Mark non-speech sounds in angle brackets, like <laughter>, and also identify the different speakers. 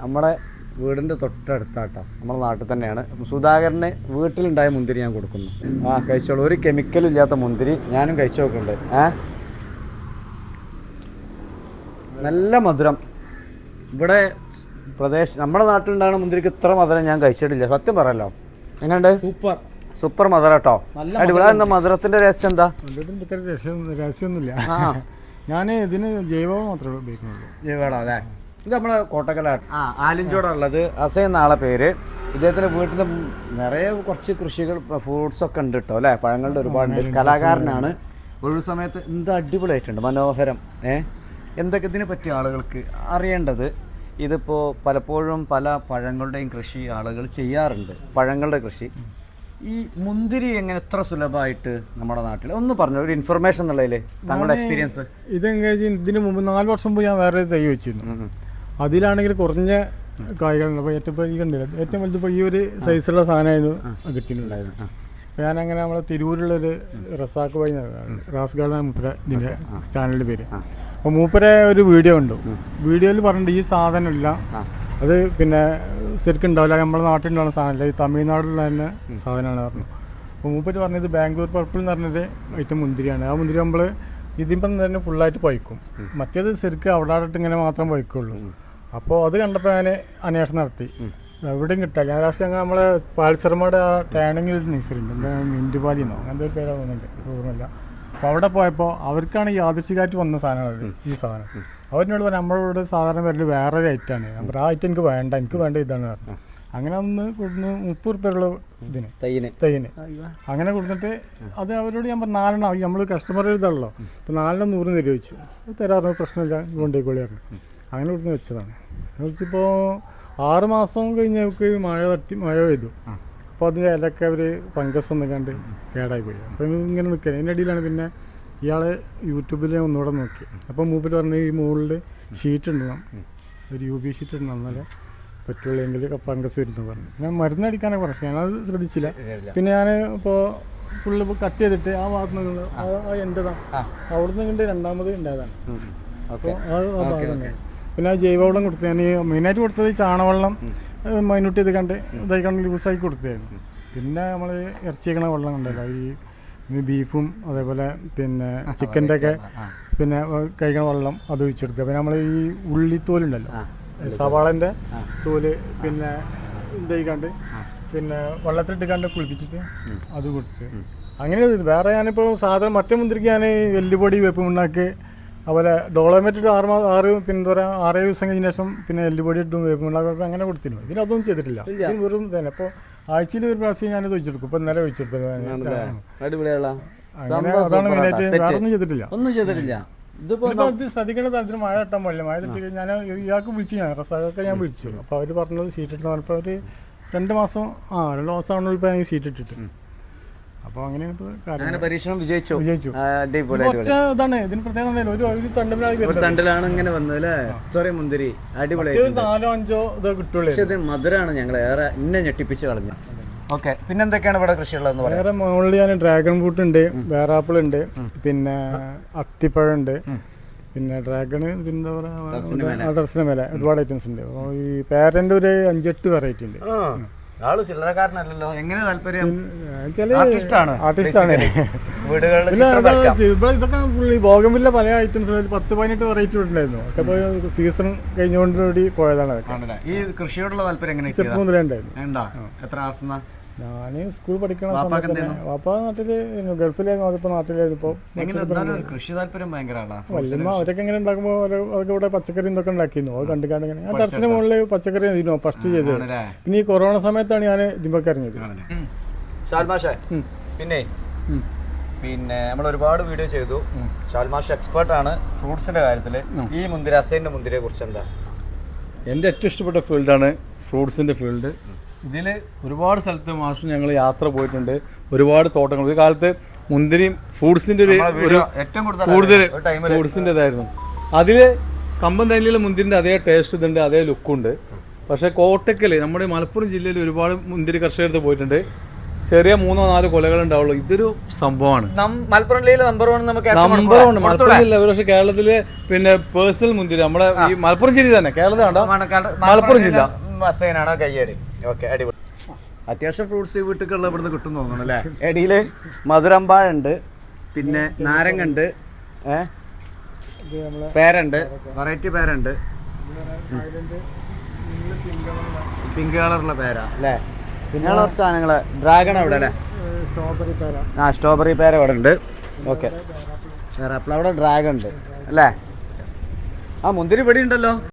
Speaker 1: നമ്മുടെ വീടിന്റെ തൊട്ടടുത്താട്ടോ. നമ്മുടെ നാട്ടിൽ തന്നെയാണ്. സുധാകരന് വീട്ടിലുണ്ടായ മുന്തിരി ഞാൻ കൊടുക്കുന്നു. ആ കഴിച്ചോളൂ. ഒരു കെമിക്കലും ഇല്ലാത്ത മുന്തിരി ഞാനും കഴിച്ചു നോക്കുന്നുണ്ട്. ഏ? നല്ല മധുരം. ഇവിടെ പ്രദേശം നമ്മുടെ നാട്ടിലുണ്ടാകുന്ന മുന്തിരിക്ക് ഇത്ര മധുരം ഞാൻ കഴിച്ചിട്ടില്ല. സത്യം പറയല്ലോ. എങ്ങനെയുണ്ട്?
Speaker 2: സൂപ്പർ.
Speaker 1: സൂപ്പർ മധുരം കേട്ടോ. അടിപൊളി. എന്താ മധുരത്തിന്റെ രഹസ്യം എന്താ?
Speaker 2: രഹസ്യമൊന്നുമില്ല.
Speaker 1: ആ. <laughs>
Speaker 2: ഞാൻ ഇതിന് ജൈവവളം മാത്രമേ ഉപയോഗിക്കുന്നുള്ളൂ.
Speaker 1: ജൈവവളം അല്ലേ? ഇത് നമ്മുടെ കോട്ടക്കലാണ്. ആ ആലിഞ്ചോടുള്ളത് അസൈ എന്നാളെ പേര്. ഇദ്ദേഹത്തിന്റെ വീട്ടിൽ നിറയെ കുറച്ച് കൃഷികൾ ഫ്രൂട്ട്സ് ഒക്കെ ഉണ്ട് കേട്ടോ അല്ലേ? പഴങ്ങളുടെ ഒരുപാട് കലാകാരനാണ്. ഒഴിവ് സമയത്ത് എന്ത് അടിപൊളിയായിട്ടുണ്ട് മനോഹരം ഏ? എന്തൊക്കെ ഇതിനെ പറ്റിയ ആളുകൾക്ക് അറിയേണ്ടത്? ഇതിപ്പോൾ പലപ്പോഴും പല പഴങ്ങളുടെയും കൃഷി ആളുകൾ ചെയ്യാറുണ്ട് പഴങ്ങളുടെ കൃഷി. ഈ മുന്തിരി എങ്ങനെ എത്ര സുലഭമായിട്ട് നമ്മുടെ നാട്ടിൽ ഒന്ന് പറഞ്ഞു ഒരു ഇൻഫർമേഷൻ എന്നുള്ളതിൽ താങ്കളുടെ എക്സ്പീരിയൻസ്
Speaker 2: ഇതെങ്ങനെ ഇതിനു ഇതിന് മുമ്പ് നാല് വർഷം മുമ്പ് ഞാൻ വേറെ തൈ വെച്ചിരുന്നു. അതിലാണെങ്കിൽ കുറഞ്ഞ കായ്കളുണ്ട് അപ്പോൾ ഏറ്റവും ഈ കണ്ടില്ല ഏറ്റവും വലുത് ഈ ഒരു സൈസുള്ള സാധനമായിരുന്നു കിട്ടിയിട്ടുണ്ടായിരുന്നു അപ്പോൾ ഞാനങ്ങനെ നമ്മളെ തിരൂരിലുള്ളൊരു റസാക്ക് വഴി റാസ് ഗാർഡൻ മൂപ്പര ഇതിന്റെ ചാനലിന്റെ പേര്. അപ്പോൾ മൂപ്പരെ ഒരു വീഡിയോ ഉണ്ട് വീഡിയോയിൽ പറഞ്ഞിട്ട് ഈ സാധനമില്ല. അത് പിന്നെ ശരിക്കും ഉണ്ടാവില്ല. നമ്മുടെ നാട്ടിൽ സാധനമില്ല. ഈ തമിഴ്നാട്ടിലുള്ള തന്നെ സാധനമാണ് പറഞ്ഞു. അപ്പോൾ മൂപ്പര് പറഞ്ഞത് ബാംഗ്ലൂർ പർപ്പിൾ എന്ന് പറഞ്ഞൊരു ഐറ്റം മുന്തിരിയാണ്. ആ മുന്തിരി നമ്മൾ ഇതിപ്പം തന്നെ ഫുള്ളായിട്ട് പഴിക്കും. മറ്റേത് ശരിക്കും അവിടെ ഇങ്ങനെ മാത്രം പഴിക്കുള്ളൂ. അപ്പോൾ അത് കണ്ടപ്പോൾ ഞാൻ അന്വേഷണം നടത്തി. എവിടെയും കിട്ടില്ല ഞാൻ ലാസ്റ്റ് ഞങ്ങൾ നമ്മളെ പാൽച്ചർമ്മയുടെ ആ ടേണിങ്ങിൽ ഒരു എന്താ എന്താ മിന്റുപാലിന്നോ അങ്ങനത്തെ ഒരു പേരാ തോന്നുന്നുണ്ട്. ഓർമ്മയില്ല. അപ്പോൾ അവിടെ പോയപ്പോൾ അവർക്കാണ് ഈ യാദൃശികമായിട്ട് വന്ന അത് ഈ സാധനം. അവരിനോട് പറഞ്ഞു നമ്മളോട് സാധാരണ പേരിൽ വേറൊരു ഐറ്റം ആണ്. പറഞ്ഞു, ആ ഐറ്റം എനിക്ക് വേണ്ട. എനിക്ക് വേണ്ട ഇതാണ്. പറഞ്ഞു അങ്ങനെ ഒന്ന് കൊടുന്ന് മുപ്പത് റുപ്യുള്ള ഇതിന്.
Speaker 1: തൈന്
Speaker 2: തൈന് അങ്ങനെ കൊടുത്തിട്ട് അത് അവരോട് ഞാൻ പറഞ്ഞു നാലെണ്ണം. നമ്മൾ കസ്റ്റമർ ഇതാണല്ലോ. അപ്പോൾ നാലെണ്ണം നൂറ് നിരോധിച്ചു. വെച്ചു തരാറുണ്ട് പ്രശ്നമില്ല. കൊണ്ടേക്കോളി പറഞ്ഞു. അങ്ങനെ ഇവിടുന്ന് വെച്ചതാണ്. ഇപ്പോൾ വെച്ചിപ്പോൾ ആറ് മാസം കഴിഞ്ഞവർക്ക് മഴ തട്ടി മഴ പെയ്തു. അപ്പോൾ അതിന്റെ ഇലക്കെ അവർ ഫംഗസ് ഒന്ന് കണ്ട് കേടായി പോയി അപ്പോൾ ഇങ്ങനെ നിൽക്കുക അതിന്റെ ഇടയിലാണ് പിന്നെ ഇയാൾ യൂട്യൂബിൽ ഞാൻ ഒന്നുകൂടെ നോക്കി. അപ്പോൾ മൂപ്പിൽ പറഞ്ഞു ഈ മുകളിൽ ഷീറ്റ് ഇടണം. ഒരു യു ബി ഷീറ്റ് ഇടണം എന്നാലേ പറ്റുള്ളെങ്കിൽ ഫംഗസ് വരുന്നു പറഞ്ഞു. ഞാൻ മരുന്നടിക്കാനൊക്കെ പറഞ്ഞു. ഞാനത് ശ്രദ്ധിച്ചില്ല. പിന്നെ ഞാൻ ഇപ്പോൾ ഫുള്ള് ഇപ്പോൾ കട്ട് ചെയ്തിട്ട് ആ ഭാഗത്ത് നിന്ന് എന്റെതാണ് അവിടുന്ന് കണ്ട് രണ്ടാമത് ഉണ്ടായതാണ് അപ്പോൾ ആ ഭാഗം. പിന്നെ ജൈവവളം കൊടുത്തു ഞാൻ മെയിനായിട്ട് കൊടുത്തത് ഈ ചാണവെള്ളം മൈന്യൂട്ട് ഇത് കണ്ട് ഇതായി കണ്ട് ലൂസാക്കി കൊടുത്തായിരുന്നു പിന്നെ നമ്മൾ ഇറച്ചിക്കണ വെള്ളം കണ്ടല്ലോ ഈ ബീഫും അതേപോലെ പിന്നെ ചിക്കന്റെ ഒക്കെ പിന്നെ കഴിക്കണ വെള്ളം അത് ഒഴിച്ചെടുക്കുക. പിന്നെ നമ്മൾ ഈ ഉള്ളിത്തോലുണ്ടല്ലോ സവാളന്റെ തോൽ പിന്നെ ഇതായി കണ്ട് പിന്നെ വെള്ളത്തിലിട്ട് കണ്ട് കുളിപ്പിച്ചിട്ട് അത് കൊടുത്ത്. അങ്ങനെ. വേറെ ഞാനിപ്പോൾ സാധാരണ മറ്റേ മുന്തിരിക്ക് ഞാൻ എല്ലുപൊടി വേപ്പ് മുണ്ണാക്ക് അതുപോലെ ഡോളോമേറ്റ് ആറ് മാസം ആറ് പിന്നെ എന്താ പറയുക ആറേഴ് ദിവസം കഴിഞ്ഞ ശേഷം പിന്നെ എല്ലുപൊടി ഇട്ടും വേപ്പ് അങ്ങനെ കൊടുത്തിരുന്നു. ഇതിനൊന്നും ചെയ്തിട്ടില്ല. ഇതിന് വെറും തന്നെ അപ്പോൾ ആഴ്ചയിൽ ഒരു പ്രാവശ്യം ഞാൻ വെച്ചെടുക്കും ഇപ്പം ഇന്നലെ വേറെ ഒന്നും ചെയ്തിട്ടില്ല. ശ്രദ്ധിക്കേണ്ട തരത്തിൽ മഴ തട്ടാൻ പാടില്ല മഴ തട്ടി ഞാൻ ഇയാൾക്ക് വിളിച്ചു. ഞാൻ റസാഖൊക്കെ ഞാൻ വിളിച്ചു. അപ്പോൾ അവർ പറഞ്ഞത് സീറ്റ് ഇട്ട്. പറഞ്ഞപ്പോൾ അവർ രണ്ട് മാസം ആ രണ്ട് മാസം ആണല്ലോ ഇപ്പോൾ ഞാൻ സീറ്റ് ഇട്ടിട്ട്. അപ്പോൾ അങ്ങനെയാണ്
Speaker 1: പരീക്ഷണം വിജയിച്ചു.
Speaker 2: വിജയിച്ചു. ഇതാണ്. ഇതിന് പ്രത്യേകത ഒരു ഒരു തണ്ടമിലായി
Speaker 1: ഒരു തണ്ടിലാണ് ഇങ്ങനെ വന്നത് അല്ലേ? സോറി മുന്തിരി. അടിപൊളി
Speaker 2: നാലോ അഞ്ചോ ഇത് കിട്ടുള്ളൂ
Speaker 1: പക്ഷെ ഇത് മധുരമാണ് ഞങ്ങൾ ഏറെ ഇന്നെ ഞെട്ടിപ്പിച്ച് കളഞ്ഞു. ഓക്കെ പിന്നെ എന്തൊക്കെയാണ് ഇവിടെ കൃഷിയുള്ളതെന്ന് പറയാം.
Speaker 2: വേറെ മുകളിൽ ഞാൻ ഡ്രാഗൺ ഫ്രൂട്ട് ഉണ്ട് വേറാപ്പിൾ ഉണ്ട് പിന്നെ അത്തിപ്പഴം ഉണ്ട് പിന്നെ ഡ്രാഗൺ എന്താ പറയുക ഡ്രസ്സിന് മേലെ. ഒരുപാട് ഐറ്റംസ് ഉണ്ട്. ഈ പേരന്റെ ഒരു അഞ്ചെട്ട് വെറൈറ്റി ഉണ്ട്.
Speaker 1: ആൾ ചില്ലറക്കാരനല്ലല്ലോ. എങ്ങനെ താല്പര്യം?
Speaker 2: ആർട്ടിസ്റ്റാണ് ഇവിടെ ഇതൊക്കെ ബോഗമില്ല പല ഐറ്റംസ് പത്ത് പതിനെട്ട് വെറൈറ്റി ഉണ്ടായിരുന്നു ഒക്കെ സീസൺ കഴിഞ്ഞുകൊണ്ടുകൂടി പോയതാണ്
Speaker 1: ഈ കൃഷിയോടുള്ള താല്പര്യം എങ്ങനെ
Speaker 2: ചെറുപ്പം മുതലേ ഉണ്ടായിരുന്നു.
Speaker 1: ഉണ്ടോ? എത്ര മാസം
Speaker 2: ഞാൻ സ്കൂൾ പഠിക്കണ സമയത്ത് വാപ്പ നാട്ടിൽ ഗൾഫിലായിരുന്നു
Speaker 1: അതിപ്പോ ഒരു കൃഷി താല്പര്യം
Speaker 2: വല്യമ്മ അവരൊക്കെ ഇങ്ങനെ ഉണ്ടാക്കുമ്പോ അതൊക്കെ ഇവിടെ പച്ചക്കറി ഇതൊക്കെ ഉണ്ടാക്കിയിരുന്നു? അത് കണ്ടു കണ്ട് ഞാൻ ടെറസിന് മുകളിൽ പച്ചക്കറി ഇരുന്നു ഫസ്റ്റ് ചെയ്തത്. പിന്നെ ഈ കൊറോണ സമയത്താണ് ഞാൻ ഇതിമ്പൊക്കെ ഇറങ്ങിയത്
Speaker 1: ഷാൽമാഷേ പിന്നെ പിന്നെ നമ്മൾ ഒരുപാട് വീഡിയോ ചെയ്തു. ഷാൽമാഷ് എക്സ്പേർട്ട് ആണ് ഫ്രൂട്ട്സിന്റെ കാര്യത്തിൽ ഈ മുന്തിരി അസൈന്റെ മുന്തിരിയെ കുറിച്ച് എന്താ?
Speaker 3: എന്റെ ഏറ്റവും ഇഷ്ടപ്പെട്ട ഫീൽഡാണ് ഫ്രൂട്ട്സിന്റെ ഫീൽഡ് ഇതിൽ ഒരുപാട് സ്ഥലത്ത് മാസം ഞങ്ങൾ യാത്ര പോയിട്ടുണ്ട്. ഒരുപാട് തോട്ടങ്ങൾ. ഒരു കാലത്ത് മുന്തിരി ഫ്രൂട്ട്സിന്റെ ഒരു ഒരു
Speaker 1: ഏറ്റവും കൂടുതൽ
Speaker 3: ഫ്രൂട്ട്സിന്റെ ഇതായിരുന്നു അതിൽ കമ്പം തൈലിലെ മുന്തിരിന്റെ അതേ ടേസ്റ്റ് ഇതുണ്ട് അതേ ലുക്കുണ്ട് പക്ഷേ കോട്ടക്കൽ നമ്മുടെ മലപ്പുറം ജില്ലയിൽ ഒരുപാട് മുന്തിരി കർഷകരുടെ പോയിട്ടുണ്ട്. ചെറിയ മൂന്നോ നാലോ കൊലകൾ ഉണ്ടാവുള്ളൂ. ഇതൊരു സംഭവമാണ്.
Speaker 1: മലപ്പുറം ജില്ലയിലെ നമ്പർ വൺ നമുക്ക്
Speaker 3: നമ്പർ മലപ്പുറം ജില്ല ഒരു പക്ഷേ കേരളത്തിലെ പിന്നെ പേഴ്സണൽ മുന്തിരി നമ്മുടെ ഈ മലപ്പുറം ജില്ല തന്നെ. കേരളത്തിൽ മലപ്പുറം ജില്ല.
Speaker 1: ഓക്കെ അടിപൊളി. അത്യാവശ്യം ഫ്രൂട്ട്സ് വീട്ടിലുള്ള ഇവിടുന്ന് കിട്ടും തോന്നുന്നു അല്ലേ? <laughs> എടിയിൽ മധുരമ്പാഴുണ്ട് പിന്നെ നാരങ്ങ ഉണ്ട് ഏ പേരണ്ട് വെറൈറ്റി പേരുണ്ട്. പിങ്ക് കളറുള്ള പേരാ. അല്ലേ? പിന്നെ കുറച്ച് സാധനങ്ങൾ. ഡ്രാഗൺ അവിടെ അല്ലേ?
Speaker 2: സ്ട്രോബെറി പേര.
Speaker 1: ആ സ്ട്രോബെറി പേര അവിടെ ഉണ്ട്. ഓക്കെ വേറെ അപ്പോൾ അവിടെ ഡ്രാഗൺ ഉണ്ട്. അല്ലേ? ആ മുന്തിരി ഇവിടെ ഉണ്ടല്ലോ.